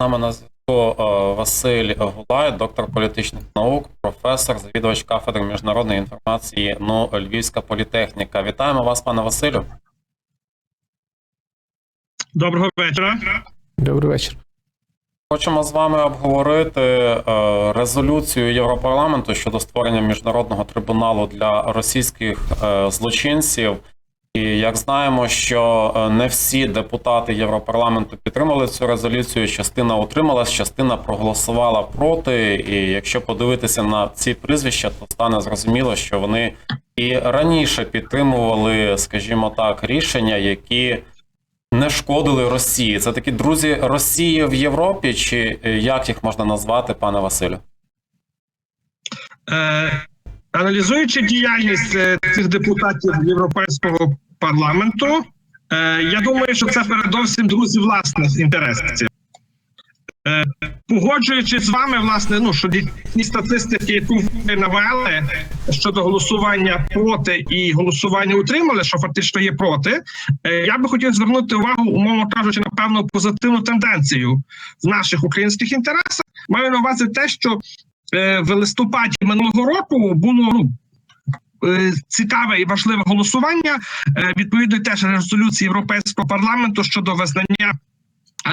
Нами на зв'язку е, Василь Гулай, доктор політичних наук, професор, завідувач кафедри міжнародної інформації НУ Львівська політехніка. Вітаємо вас, пане Василю. Доброго вечора. Добрий вечір. Хочемо з вами обговорити е, резолюцію Європарламенту щодо створення міжнародного трибуналу для російських е, злочинців. І як знаємо, що е, не всі депутати Європарламенту підтримали цю резолюцію. Частина утрималась, частина проголосувала проти. І якщо подивитися на ці прізвища, то стане зрозуміло, що вони і раніше підтримували, скажімо так, рішення, які не шкодили Росії. Це такі друзі Росії в Європі, чи е, як їх можна назвати, пане Василю? Е, аналізуючи діяльність цих депутатів Європейського парламенту, е, я думаю, що це передовсім друзі власних інтересів. Е, погоджуючись з вами, власне, ну що ті статистики, яку ви навели щодо голосування проти і голосування утримали, що фактично є проти, е, я би хотів звернути увагу, умовно кажучи, на певну позитивну тенденцію в наших українських інтересах. Маю на увазі те, що е, в листопаді минулого року було ну, цікаве і важливе голосування е, відповідно теж резолюції Європейського парламенту щодо визнання.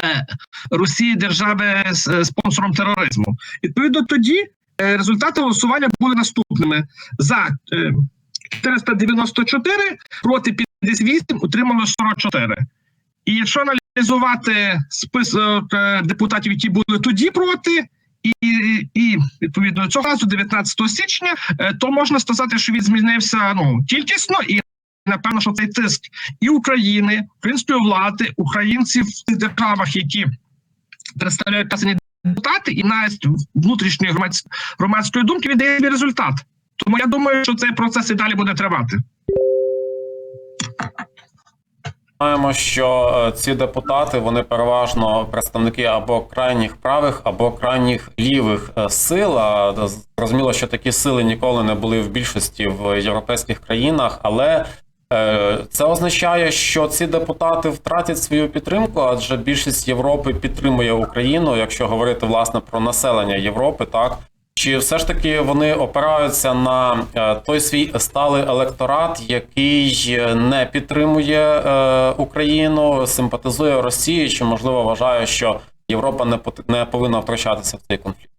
е, Росії держави е, спонсором тероризму. Відповідно, тоді е, результати голосування були наступними: за е, 494 проти 58 утримало 44. І якщо аналізувати список е, депутатів, які були тоді проти, і, і відповідно цього разу, 19 січня, е, то можна сказати, що він змінився ну кількісно і. Напевно, що цей тиск і України, української влади, українців в тих державах, які представляють населені депутати, і навіть внутрішньої громадсь- громадської думки віддає свій результат. Тому я думаю, що цей процес і далі буде тривати. Знаємо, що е, ці депутати вони переважно представники або крайніх правих, або крайніх лівих е, сил. А зрозуміло, що такі сили ніколи не були в більшості в європейських країнах, але е, це означає, що ці депутати втратять свою підтримку, адже більшість Європи підтримує Україну, якщо говорити власне про населення Європи, так. Чи все ж таки вони опираються на е, той свій сталий електорат, який не підтримує е, Україну, симпатизує Росії, чи можливо вважає, що Європа не повинна втручатися в цей конфлікт?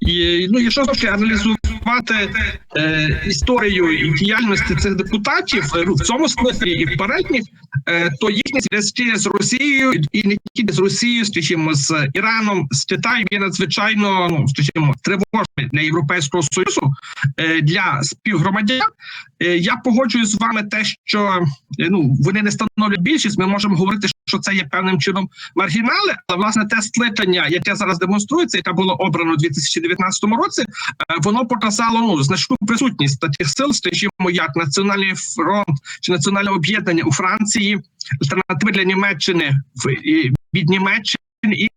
І ну, якщо таки аналізувати е, історію і діяльності цих депутатів е, в цьому смислі і в передніх, е, то їхні зв'язки з Росією і не тільки з Росією, скажімо, з Іраном, з Китаєм є надзвичайно ну скажімо, тривожними для Європейського союзу е, для співгромадян. Е, я погоджуюсь з вами те, що е, ну вони не становлять більшість. Ми можемо говорити, що це є певним чином маргінали, але власне те скликання, яке зараз демонструється, яке було обрано у 2019 році, е, воно показало ну значну присутність таких сил, скажімо, як Національний фронт чи національне об'єднання у Франції, альтернативи для Німеччини від Німеччини і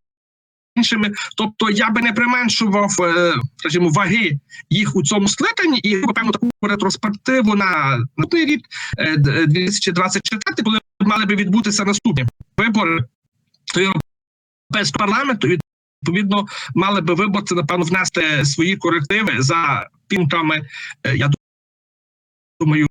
іншими. Тобто я би не применшував, е, скажімо, ваги їх у цьому скликанні, і певно таку ретроспективу на наступний рік е, д- 2024, коли мали би відбутися наступні вибори до Європейського парламенту. Відповідно, мали би виборці, напевно, внести свої корективи за пунктами, е, я думаю,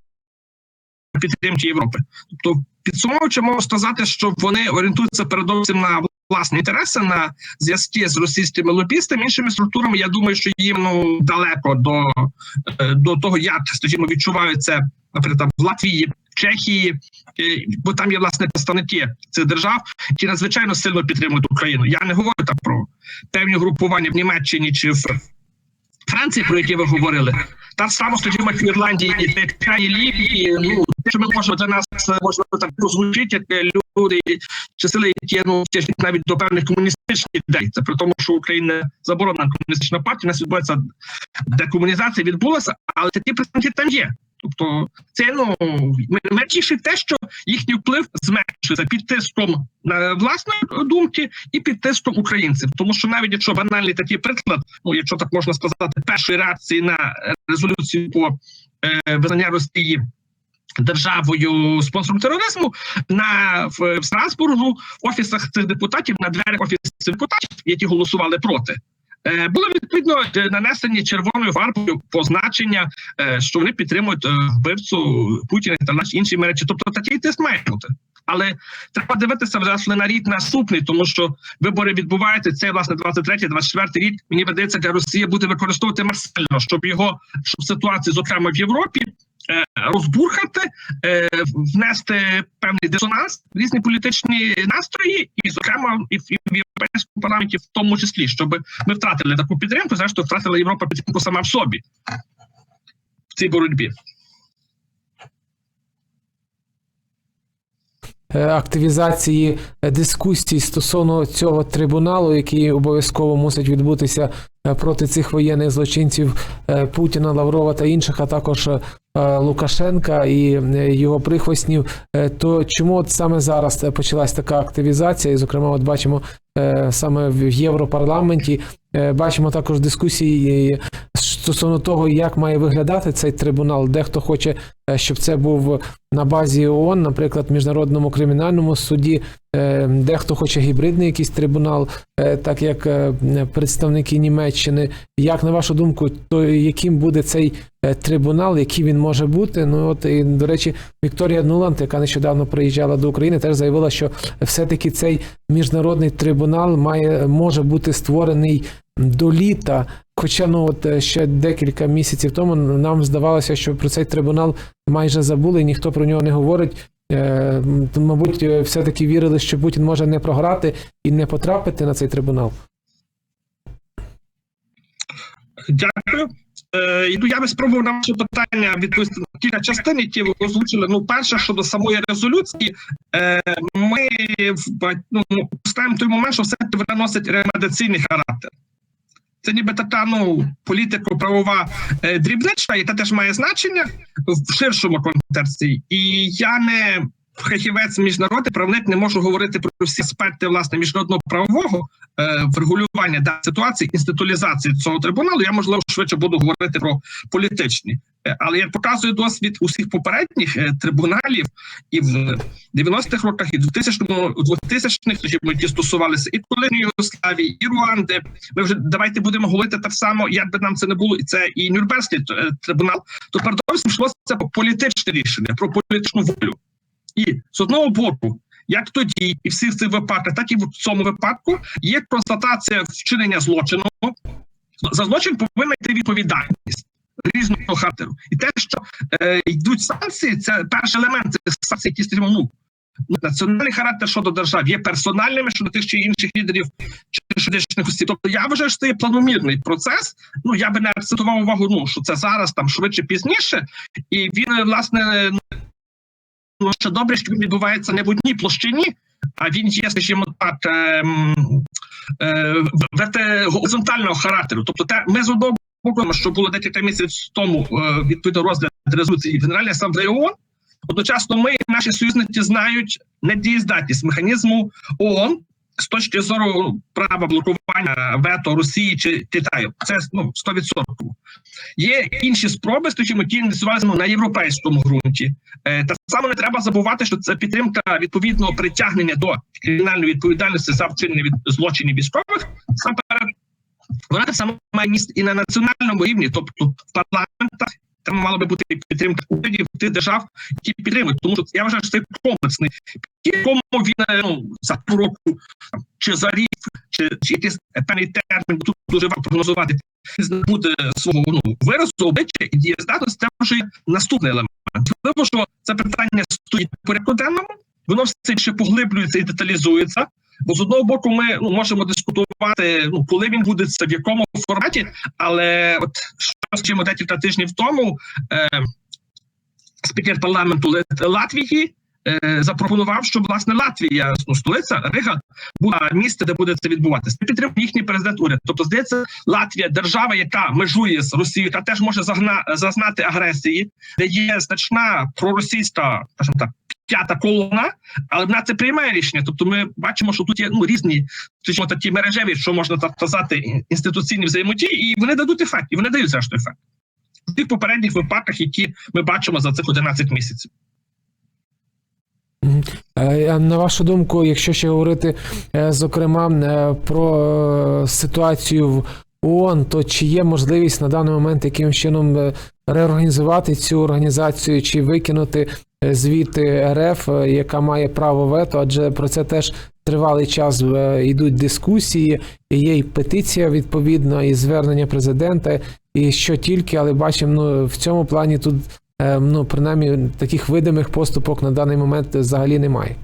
підтримки Європи. Тобто, підсумовуючи, можу сказати, що вони орієнтуються передовсім на власні інтереси, на зв'язки з російськими лобістами, іншими структурами. Я думаю, що їм ну далеко до, е, до того, як скажімо, відчуваються, наприклад, в Латвії, Чехії, е, бо там є власне представники цих держав, які надзвичайно сильно підтримують Україну. Я не говорю там про певні групування в Німеччині чи в Франції, про які ви говорили. Так само, скажімо, в Ірландії і Лівії, ну те, що ми можемо для нас е, можна так прозвучить, як е, люди чи сили, які ну навіть до певних комуністичних ідей. Це при тому, що Україна заборонена комуністична партія, у нас відбувається декомунізація відбулася, але такі представники там є. Тобто, це ну мене те, що їхній вплив зменшується під тиском е, власної думки і під тиском українців. Тому що навіть якщо банальний такий приклад, ну якщо так можна сказати, першої реакції на резолюцію по е, визнання Росії державою спонсором тероризму на в, в Страсбургу в офісах цих депутатів на дверях офісів депутатів, які голосували проти. Е, Було відповідно е, нанесені червоною фарбою позначення, е, що вони підтримують вбивцю Путіна та наші інші мережі. Тобто такий тиск має бути. Але треба дивитися власне на рік наступний, тому що вибори відбуваються. Це власне 23-24 рік. Мені видається, для Росії буде використовувати марсально, щоб його щоб ситуацію, зокрема в Європі, розбурхати, е, внести певний дисонанс різні політичні настрої, і зокрема і в, європейському парламенті, в тому числі, щоб ми втратили таку підтримку. Зрештою, втратила Європа підтримку сама в собі в цій боротьбі. е, активізації е, дискусій стосовно цього трибуналу, який обов'язково мусить відбутися е, проти цих воєнних злочинців е, Путіна, Лаврова та інших, а також е, Лукашенка і е, його прихвостнів. Е, То чому от саме зараз е, почалась така активізація? І, зокрема, от бачимо е, саме в Європарламенті. е, Бачимо також дискусії е, стосовно того, як має виглядати цей трибунал. Дехто хоче, е, щоб це був на базі ООН, наприклад, в міжнародному кримінальному суді. Е, Дехто хоче гібридний якийсь трибунал, е, так як е, представники Німеччини. Як на вашу думку, то яким буде цей е, трибунал, який він може бути? Ну от і до речі, Вікторія Нуланд, яка нещодавно приїжджала до України, теж заявила, що все-таки цей міжнародний трибунал має може бути створений до літа. Хоча ну от е, ще декілька місяців тому нам здавалося, що про цей трибунал майже забули, ніхто про нього не говорить. Е, Мабуть, е, все-таки вірили, що Путін може не програти і не потрапити на цей трибунал. Дякую. Ну, я би спробував на ваше питання відповісти на кілька частин, які ви озвучили. Ну, перше, щодо самої резолюції, ми в ну, ставимо той момент, що все це вона носить ремедиційний характер. Це ніби така ну політико-правова е, дрібничка, яка теж має значення в ширшому контексті. І я не фахівець міжнародний правник не можу говорити про всі аспекти власне міжнародного правового е, врегулювання даної ситуації, інституалізації цього трибуналу. Я можливо швидше буду говорити про політичні. Е, Але як показує досвід усіх попередніх е, трибуналів, і в 90-х роках, і в 2000-му, 2000-х, тоді які стосувалися і колишньої Югославії, і Руанди. Ми вже давайте будемо говорити так само, як би нам це не було, і це і Нюрнберзький е, трибунал. То передовсім йшлося про політичне рішення, про політичну волю. І з одного боку, як тоді, і всіх цих випадках, так і в цьому випадку є констатація вчинення злочину. За злочин повинна йти відповідальність різного характеру. І те, що е, йдуть санкції, це перший елемент цих санкцій, які стоїмо, ну, національний характер щодо держав є персональними щодо тих чи інших лідерів чи юридичних осіб. Тобто я вважаю, що це є планомірний процес. Ну я би не акцентував увагу, ну що це зараз там швидше пізніше, і він власне що добре, що він відбувається не в одній площині, а він є, скажімо так, ем, е, горизонтального характеру. Тобто, те, ми з одного боку, що було декілька місяців тому е, відповідно розгляд резолюції Генеральної асамблеї ООН, одночасно ми наші союзники знають недієздатність механізму ООН з точки зору права блокування вето Росії чи Китаю. Це ну 100%. Є інші спроби, скажімо, ті ініціювалися ну, на європейському ґрунті. Е, так само не треба забувати, що це підтримка відповідного притягнення до кримінальної відповідальності за вчинення від злочинів військових. Саме вона так само має місце і на національному рівні, тобто в парламентах. Там мала би бути підтримка урядів тих держав, які підтримують. Тому що я вважаю, що це комплексний якому він е, ну, за року там, чи за рік, чи, чи якийсь певний термін тут дуже важко прогнозувати буде свого ну, виразу обличчя і дієздатність, це вже наступний елемент. Можливо, що це питання стоїть порядку денному, воно все ще поглиблюється і деталізується. Бо з одного боку, ми ну, можемо дискутувати, ну коли він буде це в якому форматі, але от що скажімо, декілька тижнів тому е, спікер парламенту Латвії е, запропонував, щоб власне Латвія, ну, столиця Рига, була місце, де буде це відбуватися. Це підтримує їхній президент уряд. Тобто, здається, Латвія держава, яка межує з Росією, та теж може загна зазнати агресії, де є значна проросійська, скажімо так. П'ята колона, але вона це приймає рішення. Тобто, ми бачимо, що тут є ну різні скажімо, такі мережеві, що можна так казати, інституційні взаємодії, і вони дадуть ефект, і вони дають зрештою ефект в тих попередніх випадках, які ми бачимо за цих 11 місяців. Е, На вашу думку, якщо ще говорити, е, зокрема, е, про ситуацію в ООН, то чи є можливість на даний момент якимось чином реорганізувати цю організацію, чи викинути е, звідти РФ, е, яка має право вето, адже про це теж тривалий час е, йдуть дискусії, і є і петиція відповідна, і звернення президента, і що тільки, але бачимо, ну в цьому плані тут ну, принаймні, таких видимих поступок на даний момент взагалі немає.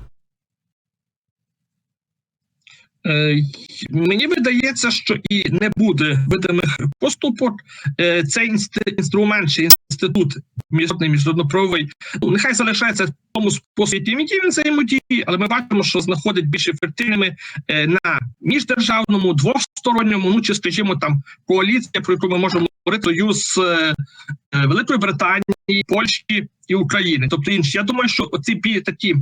Е, Мені видається, що і не буде видимих поступок. Е, Цей інструмент чи інститут міжнародний міжнародно-правовий, ну нехай залишається в тому способі, який він взаємодіє, але ми бачимо, що знаходить більш ефективними е, на міждержавному, двосторонньому, ну чи скажімо там коаліція, про яку ми можемо говорити, союз Великої Британії, Польщі і України, тобто інші. Я думаю, що оці такі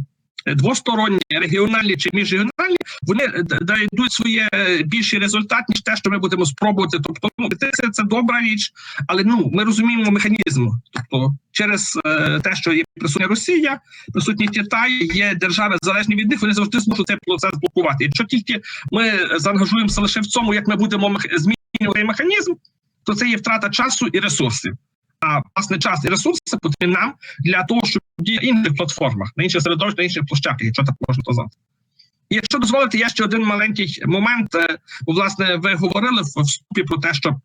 двосторонні, регіональні чи міжрегіональні, вони е, д- дадуть своє е, більший результат, ніж те, що ми будемо спробувати. Тобто, ну це, це добра річ, але ну ми розуміємо механізм. Тобто, через е, те, що є присутня Росія, присутні Китай, є держави залежні від них, вони завжди зможуть цей процес блокувати. Якщо тільки ми заангажуємося лише в цьому, як ми будемо змінювати механізм, то це є втрата часу і ресурсів. Власне час і ресурси потрібні нам для того, щоб діяти на інших платформах, на інших середовищах, на інших площадках, якщо так можна сказати. І якщо дозволите, я ще один маленький момент. Е, Бо, власне, ви говорили в вступі про те, що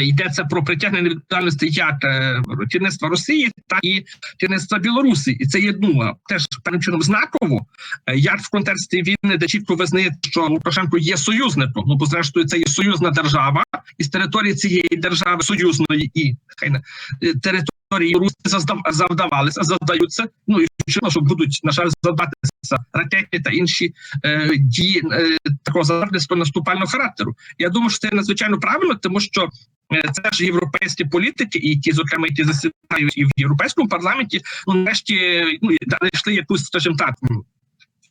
йдеться про притягнення відповідальності як е, керівництва Росії, так і керівництва Білорусі. І це є ну, теж певним чином знаково, е, як в контексті війни, де чітко визнає, що Лукашенко є союзником. Ну, бо зрештою, це є союзна держава, і з території цієї держави союзної і хай не е, території Русі заздав- завдавалися, завдаються. Ну і вчено, що будуть на жаль завдатися ракетні та інші е, дії е, такого задарництва наступального характеру. Я думаю, що це надзвичайно правильно, тому що. е, Це ж європейські політики, і ті, зокрема, які засідають і в європейському парламенті, ну нарешті ну знайшли якусь, скажімо так,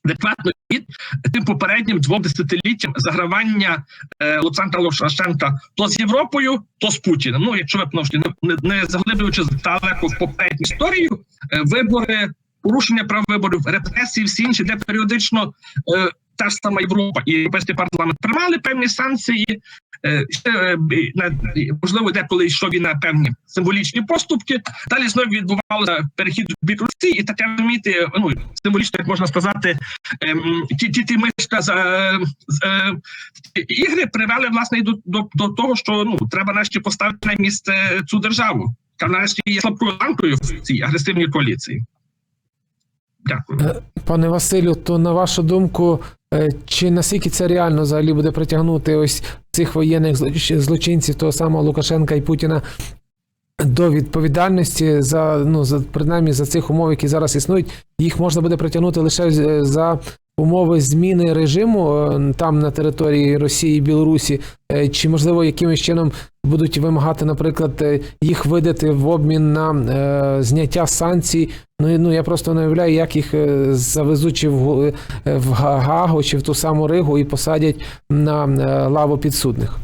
адекватну від тим попереднім двом десятиліттям загравання е, Олександра Лукашенка то з Європою, то з Путіним. Ну, якщо ви ж не, не заглиблюючись далеко в попередню історію, е, вибори, порушення прав виборів, репресії, всі інші, де періодично е, та ж сама Європа і Європейський парламент приймали певні санкції. Е, ще е, можливо, деколи йшов і на певні символічні поступки. Далі знову відбувався перехід в бік Росії, і таке розумієте, ну символічно, як можна сказати, ем, ті ті, ті мишка з, е, ігри привели власне до, до, до того, що ну треба нарешті поставити на місце цю державу, яка нарешті є слабкою ланкою в цій агресивній коаліції. Дякую. Е, Пане Василю, то на вашу думку, е, чи наскільки це реально взагалі буде притягнути ось цих воєнних злочинців, того самого Лукашенка і Путіна до відповідальності за ну за принаймні за цих умов, які зараз існують, їх можна буде притягнути лише за умови зміни режиму е, там на території Росії і Білорусі, Е, чи можливо якимось чином будуть вимагати, наприклад, е, їх видати в обмін на зняття санкцій. Ну ну я просто не уявляю, як їх завезуть в, в Гагу чи в ту саму Ригу і посадять на лаву підсудних.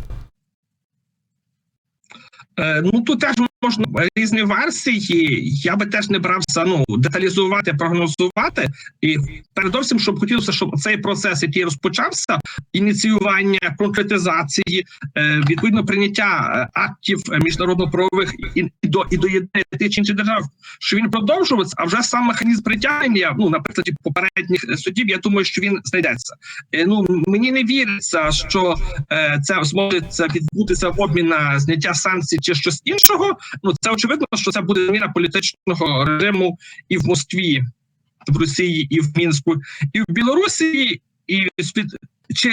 Ну тут теж можна різні версії. Я би теж не брався ну деталізувати, прогнозувати. І передовсім, щоб хотілося, щоб цей процес, який розпочався, ініціювання конкретизації, е, відповідно прийняття е, актів е, міжнародно-правових і, до і доєднання тих чи інших держав, що він продовжувався, а вже сам механізм притягнення, ну на прикладі попередніх судів, я думаю, що він знайдеться. Ну мені не віриться, що це зможе відбутися в обмін на зняття санкцій чи щось іншого. Ну це очевидно, що це буде зміна політичного режиму і в Москві, в Росії, і в Мінську, і в Білорусі, і чи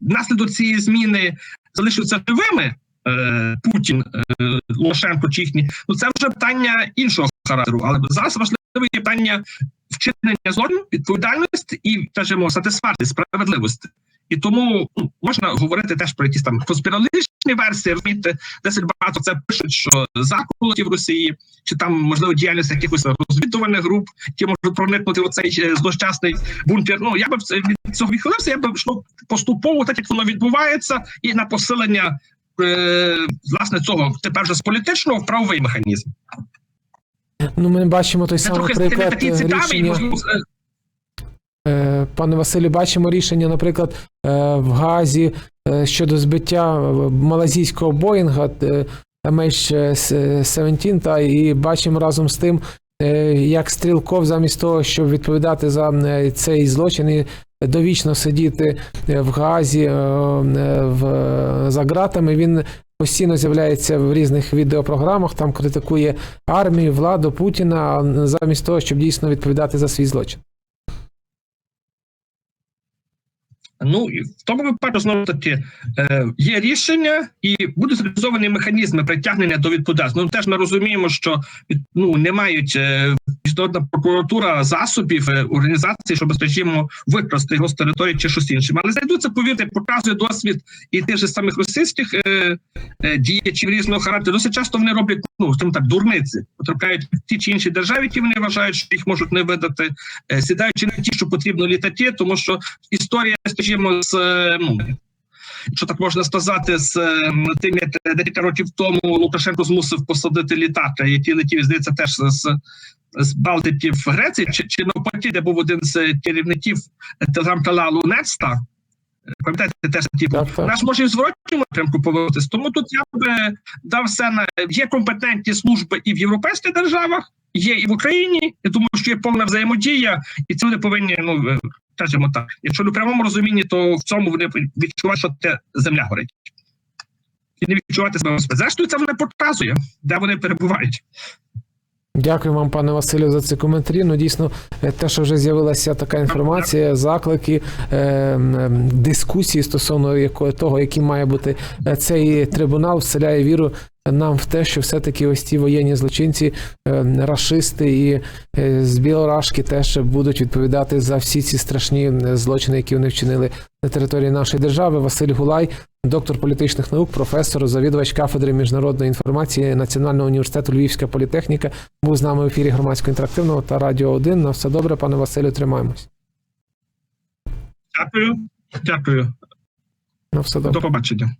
внаслідок цієї зміни залишаться живими. е, Путін, е, Лукашенко чи їхні, ну це вже питання іншого характеру, але зараз важливе є питання вчинення злочину, відповідальності і скажімо, сатисфакції, справедливості. І тому ну, можна говорити теж про якісь там конспірологічні версії, розумієте, досить багато це пишуть, що заколоті в Росії, чи там можливо діяльність якихось розвідувальних груп, які можуть проникнути в цей е, злощасний бункер. Ну я би від цього відхилився. Я би йшло поступово, так як воно відбувається, і на посилення е, власне цього тепер вже з політичного в правовий механізм. Ну, ми бачимо той самий приклад такий е, цікавий, можливо, Е, Пане Василю, бачимо рішення, наприклад, е, в Газі е, щодо збиття е, малазійського Боїнга е, MH17, та і бачимо разом з тим, е, як Стрілков, замість того, щоб відповідати за е, цей злочин і довічно сидіти е, в Газі е, е, за ґратами, він постійно з'являється в різних відеопрограмах, там критикує армію, владу Путіна, замість того, щоб дійсно відповідати за свій злочин. Ну і в тому випадку знову таки е, є рішення і будуть реалізовані механізми притягнення до відповідальності. Ну теж ми розуміємо, що ну не мають е, міжнародна прокуратура засобів е, організації, щоб скажімо, викрасти його з території чи щось інше. Але знайдуться, повірте, показує досвід і тих же самих російських е, е, діячів різного характеру. Досить часто вони роблять ну скажімо так, дурниці, потрапляють ті чи інші держави, які вони вважають, що їх можуть не видати, е, сідаючи на ті, що потрібно літаки, тому що історія, скажімо, з е, ну. Якщо так можна сказати, з е, тим, як декілька років тому Лукашенко змусив посадити літак, який летів, здається, теж з, з Балтики в Греції, чи, чи навпаки, де був один з керівників телеграм-каналу Нецта. Пам'ятаєте, теж так. наш може і в зворотньому напрямку повернутися. Тому тут я би дав все на є компетентні служби і в європейських державах, є і в Україні. Я думаю, що є повна взаємодія, і це вони повинні, ну скажімо так. Якщо в прямому розумінні, то в цьому вони відчувають, що те земля горить. І не відчувати себе безпеки. Зрештою, це вони показує, де вони перебувають. Дякую вам, пане Василю, за ці коментарі. Ну, дійсно, е, те, що вже з'явилася така інформація, заклики, е, дискусії стосовно того, яким має бути е, цей трибунал, вселяє віру нам в те, що все-таки ось ці воєнні злочинці, е, рашисти і е, з Білорашки теж будуть відповідати за всі ці страшні е, злочини, які вони вчинили на території нашої держави. Василь Гулай, доктор політичних наук, професор, завідувач кафедри міжнародної інформації Національного університету Львівська політехніка, був з нами в ефірі громадського інтерактивного та радіо 1. На все добре, пане Василю, тримаємось. Дякую, дякую. На все добре. До побачення.